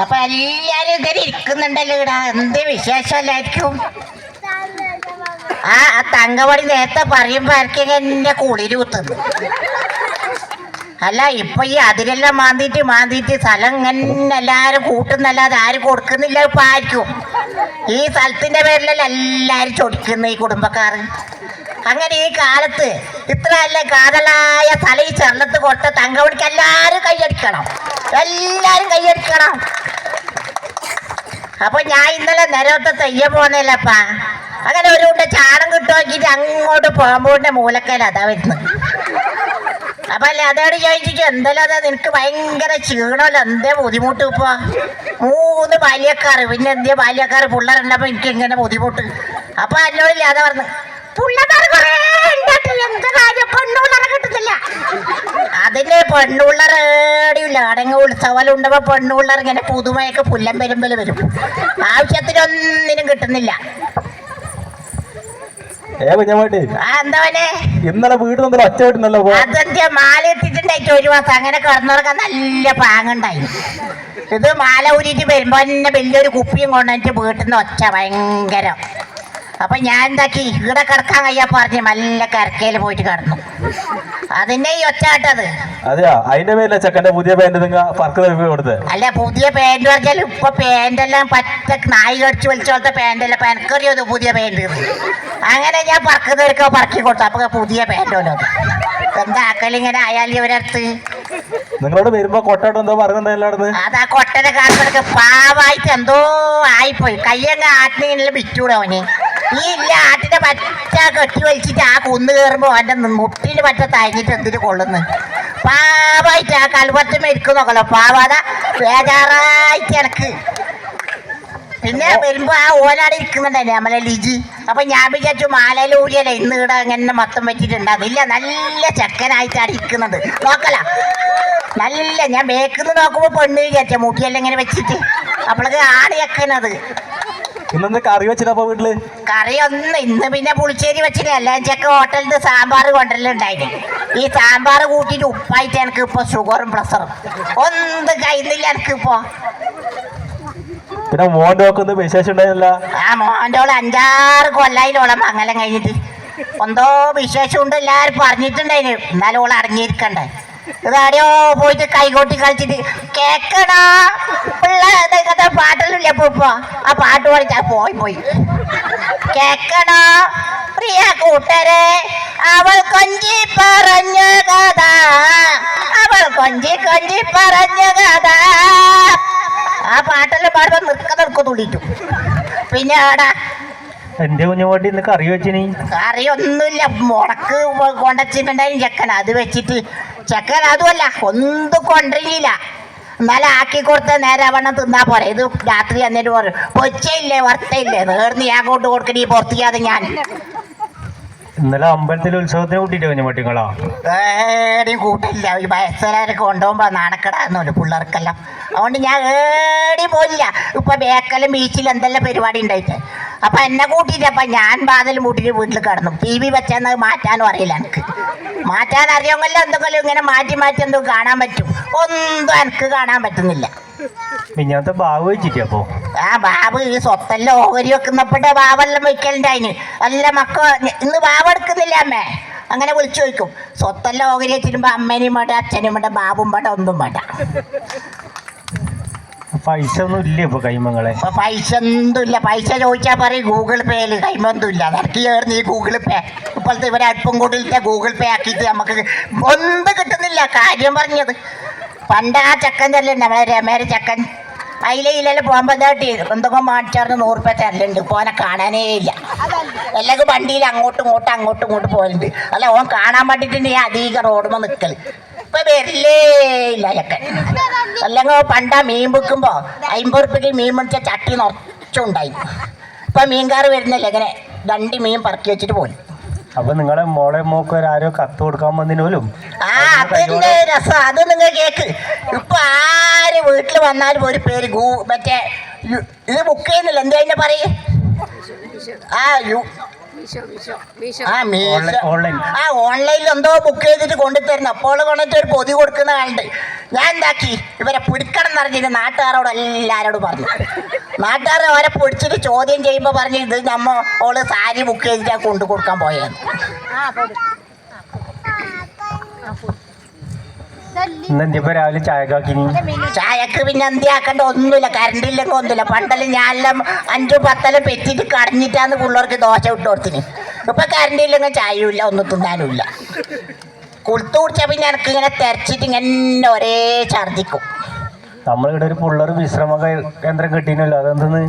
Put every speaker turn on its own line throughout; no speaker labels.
അപ്പൊ എല്ലാരും ഇങ്ങനെ ഇരിക്കുന്നുണ്ടല്ലോ ഇവിടെ എന്ത് വിശേഷമല്ലായിരിക്കും ആ തങ്കമണി നേരത്തെ പറയുമ്പോ ആർക്കും എന്നെ കുളിര് കുത്തുന്നു. അല്ല ഇപ്പൊ ഈ അതിലെല്ലാം മാന്തിട്ട് മാന്തിട്ട് സ്ഥലം ഇങ്ങനെ എല്ലാരും കൂട്ടുന്നല്ലാതെ ആരും കൊടുക്കുന്നില്ല ഇപ്പൊ ആർക്കും. ഈ സ്ഥലത്തിന്റെ പേരിലല്ല എല്ലാരും ചൊടിക്കുന്ന ഈ കുടുംബക്കാർ അങ്ങനെ ഈ കാലത്ത് ഇത്ര അല്ല കാതലായ സ്ഥലം ഈ ചെറുത്ത് കൊടുത്ത തങ്കമണിക്ക് എല്ലാരും കൈയടിക്കണം. എല്ലാരും കൈയടിക്കണം അപ്പൊ ഞാൻ ഇന്നലെ നേരത്തെ തെയ്യം പോന്നല്ലപ്പാ അങ്ങനെ ഒരു കൂട്ട ചാണം കിട്ടുവാക്കിട്ട് അങ്ങോട്ട് പോകുമ്പോണ്ട് മൂലക്കല അതാ വരുന്നത്. അപ്പൊ അല്ലേ അതോട് ചോദിച്ചിട്ട് എന്തെല്ലാം അതാ നിനക്ക് ഭയങ്കര ക്ഷീണമല്ലോ? എന്തേ ബുദ്ധിമുട്ട് ഇപ്പൊ? മൂന്ന് ബാല്യക്കാർ. പിന്നെ എന്തേ ബാല്യക്കാർ? പിള്ളേരുണ്ടപ്പോ എനിക്ക് എങ്ങനെ ബുദ്ധിമുട്ട്? അപ്പൊ എന്നോടില്ല അതാ പറഞ്ഞു പിള്ളേർ കുറേ ഉണ്ടായിട്ട് എന്ത് കാര്യം പെണ്ണുപിള്ളേരെ കിട്ടുന്നില്ല അതിന് പെണ്ണുപിള്ളേടിയില്ല ഉത്സവം ഉത്സവലുണ്ടപ്പോ പെണ്ണുള്ളർ ഇങ്ങനെ പുതുമയൊക്കെ പുല്ലം വരുമ്പോൾ വരും. ആവശ്യത്തിനൊന്നിനും കിട്ടുന്നില്ല.
ഇന്നലെ വീട് നമ്മൾ ഒച്ച പോ.
അതെന്താ മാല ഇട്ടിട്ടുണ്ടായിട്ട് ഒരു മാസം. അങ്ങനെ കിടന്നുറക്കാൻ നല്ല പാങ്ങുണ്ടായി. ഇത് മാല ഊരിയിട്ട് വരുമ്പോ തന്നെ വലിയൊരു കുപ്പിയും കൊണ്ടുവന്നിട്ട് വീട്ടിൽ നിന്ന് ഒച്ച ഭയങ്കരം. അപ്പൊ ഞാൻ എന്താക്കി? ഇവിടെ കിടക്കാൻ കഴിയാ പറഞ്ഞ് നല്ല കരക്കയിൽ പോയിട്ട് കിടന്നു. അതിന്റെ ഈ ഒറ്റാട്ടത്.
അതെയാ? അതിന്റെ പേരിലെ ചെക്കന്റെ പുതിയ പാന്റ് നിങ്ങൾ തരുമ്പോ
അല്ല പുതിയ പാന്റ് പറഞ്ഞാൽ ഇപ്പൊ പാന്റെല്ലാം പറ്റ നായി കടിച്ചു വലിച്ചോളത്തെ പാന്റല്ല പനക്കറിയോ പുതിയ പാന്റ് അങ്ങനെ ഞാൻ പറക്കുന്നവർക്ക് പറക്കി കൊടുത്തു. അപ്പൊ പുതിയ പാന്റോലോ എന്താ ആക്കലിങ്ങനെ ആയാലും ഇവരടുത്ത്?
നിങ്ങളോട് വരുമ്പോ കൊട്ടോട്ട് എന്തോ പറഞ്ഞിട്ടുണ്ടായിരുന്നു
അതാ കൊട്ടനെ കാണുമ്പോഴൊക്കെ പാവായിട്ട് എന്തോ ആയിപ്പോയി. കയ്യങ്ങ് ആട്ടിനെ വിറ്റൂടെ അവന്. ഇല്ല ആട്ടിനെ പറ്റ കെട്ടി വലിച്ചിട്ട് ആ കുന്ന് കയറുമ്പോ അവന്റെ മുട്ടിന് പറ്റ തഴഞ്ഞിട്ട് എന്തിനു കൊള്ളുന്നു? പാവായിട്ട് ആ കൽപ്പത്ത് മരിക്കും നോക്കലോ പാവാത ബേജാറായിട്ട് എനക്ക്. പിന്നെ വരുമ്പോ ആ ഓനാടെ ഇരിക്കുന്നുണ്ടല്ലേ നമ്മളെ ലിജി. അപ്പൊ ഞാൻ വിചാരിച്ചു മാലയിൽ ഊരിയല്ലേ ഇന്ന് ഇവിടെ ഇങ്ങനെ മൊത്തം വെച്ചിട്ടുണ്ട്. ഇല്ല നല്ല ചെക്കനായിട്ടാണ് ഇരിക്കുന്നത് നോക്കല. നല്ല ഞാൻ ബേക്കിന്ന് നോക്കുമ്പോ പെണ്ണ് വിചാരിച്ച മുട്ടിയെല്ലാം ഇങ്ങനെ വെച്ചിട്ട്. അപ്പോഴത് ആട് ചെക്കനത്
ഇന്നെന്ത് കറി വെച്ചിട്ടപ്പോ വീട്ടിൽ?
കറി ഒന്നും ഇന്ന് പിന്നെ പുളിശ്ശേരി വെച്ചിട്ട് അല്ല ചെക്ക ഹോട്ടലിൽ നിന്ന് സാമ്പാർ കൊണ്ടുവരലുണ്ടായിന്. ഈ സാമ്പാർ കൂട്ടിയിട്ട് ഉപ്പായിട്ട് എനിക്ക് ഇപ്പൊ ഷുഗറും പ്രഷറും ഒന്നും കഴിയുന്നില്ല എനിക്ക് ഇപ്പൊ.
പിന്നെ മോന്റെ ഒക്കെ വിശേഷം ഉണ്ടായിരുന്നില്ല?
ആ മോന്റെ ഓൾ അഞ്ചാറ് കൊല്ലായിലോളം മംഗലം കഴിഞ്ഞിട്ട്. എന്തോ വിശേഷം ഉണ്ട് എല്ലാരും പറഞ്ഞിട്ടുണ്ടായിരുന്നു എന്നാലും ഓൾ അടങ്ങിയിരിക്കണ്ടേ ഇതാടിയോ പോയിട്ട് കൈകോട്ടി കളിച്ചിട്ട് കേക്കടാ. പിള്ള പാട്ടൊന്നുമില്ല ഇപ്പൊ ആ പാട്ട് പാടിച്ചാ പോയി പോയി. കേക്കടാ പ്രിയ കൂട്ടരെ അവൾ കൊഞ്ചി പറഞ്ഞ കഥ. അവൾ കൊഞ്ചി കൊഞ്ചി പറഞ്ഞ കഥ. ആ പാട്ടെല്ലാം പാടുമ്പോ നിർക്ക നിർക്ക തുള്ളിട്ടു പിന്നെ ആടാ
എന്റെ കുഞ്ഞുമാട്ടി ഇന്ന് കറി വെച്ചിനി.
കറി ഒന്നുമില്ല മുടക്ക് കൊണ്ടച്ചിട്ടുണ്ടായി ചെക്കൻ അത് വെച്ചിട്ട് ചെക്കൻ അതുമല്ല ഒന്നും കൊണ്ടില്ല എന്നാലും ആക്കി കൊടുത്ത നേരെ വണ്ണം തിന്നാ പോരെ. ഇത് രാത്രി എന്നിട്ട് പറയും പൊച്ചയില്ലേ വർത്തയില്ലേ? നേർന്ന് ഞാൻ കൊണ്ട് കൊടുക്കണി പുറത്തിക്കാതെ ഞാൻ.
ഇന്നലെ അമ്പലത്തിൽ ഉത്സവത്തിന് കൂട്ടിട്ട് ഏടി
ഏടിയും കൂട്ടില്ല. ഈ വയസ്സുകാരൊക്കെ കൊണ്ടുപോകുമ്പോ നാണക്കടാന്നല്ലോ പിള്ളേർക്കെല്ലാം. അതുകൊണ്ട് ഞാൻ ഏടി പോയില്ല. ഇപ്പൊ ബേക്കലും ബീച്ചിലും എന്തെല്ലാം പരിപാടി ഉണ്ടായിട്ട്? അപ്പൊ എന്നെ കൂട്ടിയിട്ട് അപ്പൊ ഞാൻ വാതിൽ മൂട്ടിട്ട് വീട്ടിൽ കിടന്നു. ടി വി വെച്ചെന്ന് മാറ്റാനും അറിയില്ല എനിക്ക്. മാറ്റാൻ അറിയാമല്ലോ എന്തെങ്കിലും ഇങ്ങനെ മാറ്റി മാറ്റി എന്തോ കാണാൻ പറ്റും. ഒന്നും എനിക്ക് കാണാൻ പറ്റുന്നില്ല.
പിന്നത്തെ ബാബു വെച്ചിട്ട് അപ്പോ?
ആ ബാബു ഈ സ്വത്തെല്ലാം ഓഹരി വെക്കുന്നപ്പോഴേ ബാബെല്ലാം വെക്കലുണ്ടായിന് അല്ല മക്ക ഇന്ന് ബാബ് എടുക്കുന്നില്ല അമ്മേ. അങ്ങനെ വിളിച്ചു ചോദിക്കും. സ്വത്തെല്ലാം ഓഹരി വെച്ചിരുമ്പോ അമ്മേനെയും വേണ്ട അച്ഛനും വേണ്ട ബാബും വേണ്ട ഒന്നും വേണ്ട.
പൈസ ഒന്നും ഇല്ല ഇപ്പൊ കൈമങ്ങളെ.
പൈസ ഒന്നും ഇല്ല. പൈസ ചോദിച്ചാൽ പറയും ഗൂഗിൾ പേയിൽ കൈമൊന്നുമില്ല നടക്കി ചേർന്ന് ഈ ഗൂഗിൾ പേ. ഇപ്പോഴത്തെ ഇവരെ അല്പം കൂടിയിട്ട് ഗൂഗിൾ പേ ആക്കിയിട്ട് നമുക്ക് ഒന്നും കിട്ടുന്നില്ല. കാര്യം പറഞ്ഞത്. പണ്ട് ആ ചക്കൻ തല്ലേ നമ്മളെ രമേര ചക്കൻ. അതിലെ ഇല്ല പോകുമ്പോൾ എന്താട്ടി എന്തൊക്കെ മാറ്റിച്ചാർന്ന് നൂറ് രൂപ തരലുണ്ട്. പോനെ കാണാനേ ഇല്ല. എല്ലാവർക്കും വണ്ടിയിൽ അങ്ങോട്ടും ഇങ്ങോട്ടും അങ്ങോട്ടും ഇങ്ങോട്ടും പോയിട്ടുണ്ട് അല്ല ഓൻ കാണാൻ വേണ്ടിയിട്ട് അധികം റോഡുമ്പോൾ നിൽക്കൽ ഇപ്പൊ വരില്ലേ ഇല്ല ചക്കൻ അല്ലെങ്കിൽ പണ്ടാ മീൻ വിൽക്കുമ്പോ അമ്പത് റുപ്യക്ക് മീൻ മുടിച്ച ചട്ടി നിറച്ചുണ്ടായി. ഇപ്പൊ മീൻകാർ വരുന്നില്ല ഇങ്ങനെ രണ്ട് മീൻ പറക്കി വെച്ചിട്ട് പോയി.
അപ്പൊ നിങ്ങളെ മോളെ മോക്ക് ആരോ കത്ത് കൊടുക്കാൻ വന്നിനോലും
ആ അതിന്റെ രസം അത് നിങ്ങൾ കേക്ക്. ഇപ്പൊ ആര് വീട്ടിൽ വന്നാലും ഒരു പേര് ഗൂ മറ്റേ ഇത് ബുക്ക് ചെയ്യുന്നില്ല? എന്താ പറയേ? ആ യു ആ മീശോ.
Online- online.
ആ ഓൺലൈനിൽ എന്തോ ബുക്ക് ചെയ്തിട്ട് കൊണ്ടുതരുന്നു അപ്പോൾ കൊണ്ടിട്ട് ഒരു പൊതി കൊടുക്കുന്ന ആളുണ്ട്. ഞാൻ എന്താക്കി? ഇവരെ പിടിക്കണം എന്ന് പറഞ്ഞിട്ട് നാട്ടുകാരോട് എല്ലാരോടും പറഞ്ഞു. നാട്ടുകാരെ അവരെ പിടിച്ചിട്ട് ചോദ്യം ചെയ്യുമ്പോൾ പറഞ്ഞു ഇത് നമ്മ ഓൾ സാരി ബുക്ക് ചെയ്തിട്ട് കൊണ്ടു കൊടുക്കാൻ പോയത്
ഇന്ന് രാവിലെ ചായക്കാക്കിനി.
ചായക്ക് പിന്നെ എന്തിയാക്കേണ്ട ഒന്നുമില്ല കറണ്ട് ഇല്ലെങ്കിൽ ഒന്നുമില്ല. പണ്ടെല്ലാം ഞാനെല്ലാം അഞ്ചും പത്തെല്ലാം പെറ്റിട്ട് കടഞ്ഞിട്ടാന്ന് പിള്ളേർക്ക് ദോശ ഇട്ട് കൊടുത്തിന്. ഇപ്പൊ കറണ്ട് ഇല്ലെങ്കിൽ ചായയും ഇല്ല ഒന്നും തിന്നാനും ഇല്ല. കുളുത്തു കുടിച്ചാൽ പിന്നെ എനിക്ക് ഇങ്ങനെ തെരച്ചിട്ട് ഇങ്ങനെ ഒരേ ഛർദിക്കും
നമ്മളിവിടെ ഒരു പിള്ളേർ വിശ്രമ കേന്ദ്രം കിട്ടിയില്ല അതെന്തെന്ന്?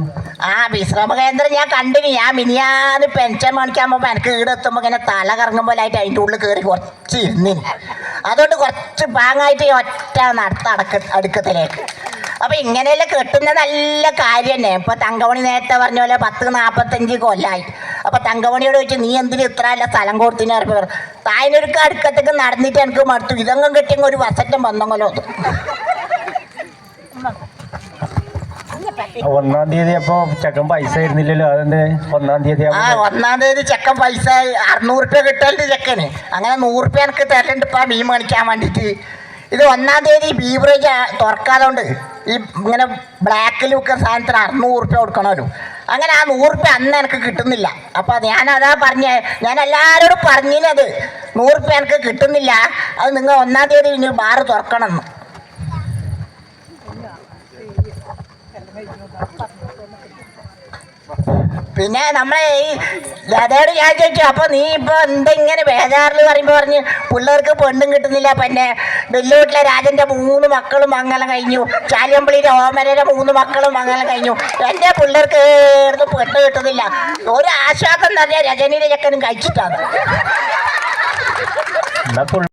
ആ വിശ്രമ കേന്ദ്രം ഞാൻ കണ്ടിന്. ഞാൻ മിനിയാന്ന് പെൻഷൻ മേടിക്കാകുമ്പോൾ എനിക്ക് ഈട് എത്തുമ്പോൾ ഇങ്ങനെ തല കറങ്ങുമ്പോലായിട്ട് അതിന്റെ ഉള്ളിൽ കയറി കുറച്ച് ഇരുന്നിന്. അതുകൊണ്ട് കുറച്ച് പാങ്ങായിട്ട് ഒറ്റ നടത്ത അടക്ക അടുക്കത്തിലേക്ക്. അപ്പം ഇങ്ങനെയെല്ലാം കെട്ടുന്ന നല്ല കാര്യം തന്നെ. ഇപ്പോൾ തങ്കമണി നേരത്തെ പറഞ്ഞ പോലെ പത്ത് നാൽപ്പത്തഞ്ച് കൊല്ലായി. അപ്പം തങ്കമണിയോട് ചോദിച്ചു നീ എന്തിന് ഇത്ര അല്ല സ്ഥലം കൊടുത്തിന്? തായനൊരുക്ക അടുക്കത്തേക്ക് നടന്നിട്ട് എനിക്ക് മടുത്തു. ഇതെങ്കിലും കിട്ടിയെങ്കിൽ ഒരു വസറ്റം വന്നെങ്കിലോ
ഒന്നാം തീയതി അപ്പൊ ചെക്കൻ പൈസ ആയിരുന്നില്ലല്ലോ അതെന്ത്? ഒന്നാം തീയതി
ആ ഒന്നാം തീയതി ചെക്കൻ പൈസ അറുന്നൂറ് രൂപ കിട്ടലുണ്ട് ചെക്കന്. അങ്ങനെ നൂറ് റുപ്യ എനിക്ക് തരലുണ്ട് ഇപ്പൊ മീൻ മേടിക്കാൻ വേണ്ടിട്ട് ഇത് ഒന്നാം തീയതി ബീവറേജ് തുറക്കാതുകൊണ്ട് ഈ ഇങ്ങനെ ബ്ലാക്കിൽ വിൽക്കുന്ന സാധനത്തിന് അറുന്നൂറ് റുപ്യ കൊടുക്കണമല്ലോ അങ്ങനെ ആ നൂറ് റുപ്യ അന്ന് എനിക്ക് കിട്ടുന്നില്ല. അപ്പൊ ഞാൻ അതാ പറഞ്ഞ ഞാൻ എല്ലാവരോടും പറഞ്ഞിനത് നൂറ് റുപ്യ എനിക്ക് കിട്ടുന്നില്ല. അത് നിങ്ങൾ ഒന്നാം തീയതി ഇനി ബാറ് തുറക്കണം എന്ന് പിന്നെ നമ്മളെ ഈ ലതയോട് ഞാൻ ചോദിച്ചു അപ്പൊ നീ ഇപ്പൊ എന്തെങ്ങനെ ബേജാറിൽ പറയുമ്പോ പറഞ്ഞ് പിള്ളേർക്ക് പെണ്ണും കിട്ടുന്നില്ല പിന്നെ വെല്ലുവീട്ടിലെ രാജന്റെ മൂന്ന് മക്കളും മംഗലം കഴിഞ്ഞു. ചാലിയമ്പള്ളിയിലെ ഓമരയുടെ മൂന്ന് മക്കളും മംഗലം കഴിഞ്ഞു. എന്റെ പിള്ളേർക്ക് പെണ്ണ് കിട്ടുന്നില്ല. ഒരു ആശ്വാസം തന്നെ രജനിയുടെ ചെക്കനും കഴിച്ചിട്ടാണ്.